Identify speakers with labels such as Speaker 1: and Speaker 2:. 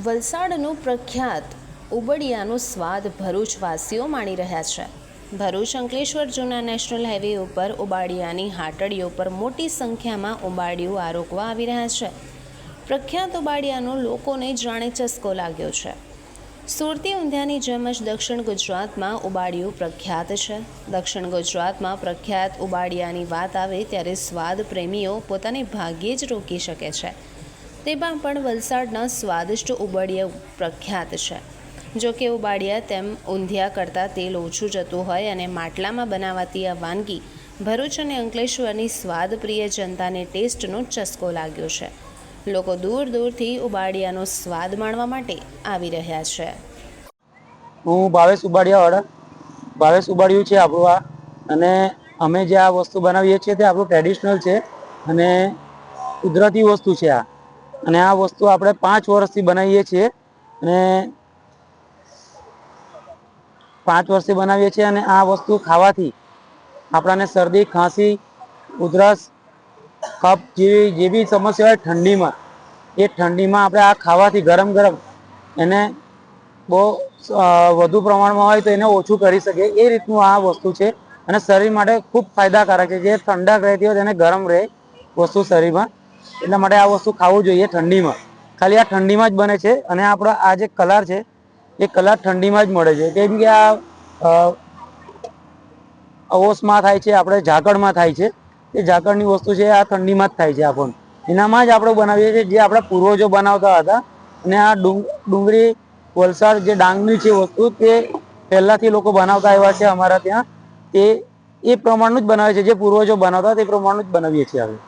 Speaker 1: વલસાડનું પ્રખ્યાત ઉબડિયાનો સ્વાદ ભરૂચવાસીઓ માણી રહ્યા છે. ભરૂચ અંકલેશ્વર જૂના નેશનલ હાઈવે ઉપર ઉબાડિયાની હાટડીઓ પર મોટી સંખ્યામાં ઉબાડિયું આરોગવા આવી રહ્યા છે. પ્રખ્યાત ઉબાડિયાનો લોકોને જાણે ચસ્કો લાગ્યો છે. સુરતી ઊંધિયાની જેમ જ દક્ષિણ ગુજરાતમાં ઉબાડિયું પ્રખ્યાત છે. દક્ષિણ ગુજરાતમાં પ્રખ્યાત ઉબાડિયાની વાત આવે ત્યારે સ્વાદ પ્રેમીઓ પોતાને ભાગ્યે જ રોકી શકે છે. તેમાં પણ વલસાડના સ્વાદિષ્ટ ઉબાડિયા પ્રખ્યાત છે. જો કે ઉબાડિયા તેમ ઊંધિયા કરતાં તેલ ઓછું જતું હોય અને માટલામાં બનાવાતી આ વાનગી ભરૂચ અને અંકલેશ્વરની સ્વાદપ્રિય જનતાને ટેસ્ટનો ચસ્કો લાગ્યો છે. લોકો દૂર દૂરથી ઉબાડિયાનો સ્વાદ માણવા માટે આવી રહ્યા છે.
Speaker 2: હું ભાવેશ ઉબાડિયાવાળા. ભાવેશ ઉબાડિયું છે આપણું આ. અને અમે જે આ વસ્તુ બનાવીએ છીએ તે આપણું ટ્રેડિશનલ છે. અને કુદરતી વસ્તુ છે આ. અને આ વસ્તુ આપણે પાંચ વર્ષથી બનાવીએ છીએ અને પાંચ વર્ષથી બનાવીએ છીએ અને આ વસ્તુ ખાવાથી આપણાને શરદી, ખાંસી, ઉધરસ, કફ જેવી, જે બી સમસ્યા હોય ઠંડીમાં, એ ઠંડીમાં આપણે આ ખાવાથી ગરમ ગરમ એને બહુ વધુ પ્રમાણમાં હોય તો એને ઓછું કરી શકે એ રીતનું આ વસ્તુ છે અને શરીર માટે ખૂબ ફાયદાકારક છે. જે ઠંડક રહેતી હોય તેને ગરમ રહે વસ્તુ શરીરમાં. એટલા માટે આ વસ્તુ ખાવું જોઈએ ઠંડીમાં. ખાલી આ ઠંડીમાં જ બને છે અને આપણો આ જે કલર છે, એ કલર ઠંડીમાં જ મળે છે. કેમ કે આ અવોશમાં થાય છે, આપણે ઝાકળમાં થાય છે. એ ઝાકળની વસ્તુ છે, આ ઠંડીમાં જ થાય છે આપણને એનામાં જ આપણે બનાવીએ છીએ જે આપણા પૂર્વજો બનાવતા હતા. અને આ ડુંગ, ડુંગળી, વલસાડ જે ડાંગની છે વસ્તુ તે પહેલાથી લોકો બનાવતા આવ્યા છે અમારા ત્યાં. તે, એ પ્રમાણનું જ બનાવે છે. જે પૂર્વજો બનાવતા તે પ્રમાણનું જ બનાવીએ છીએ આપણે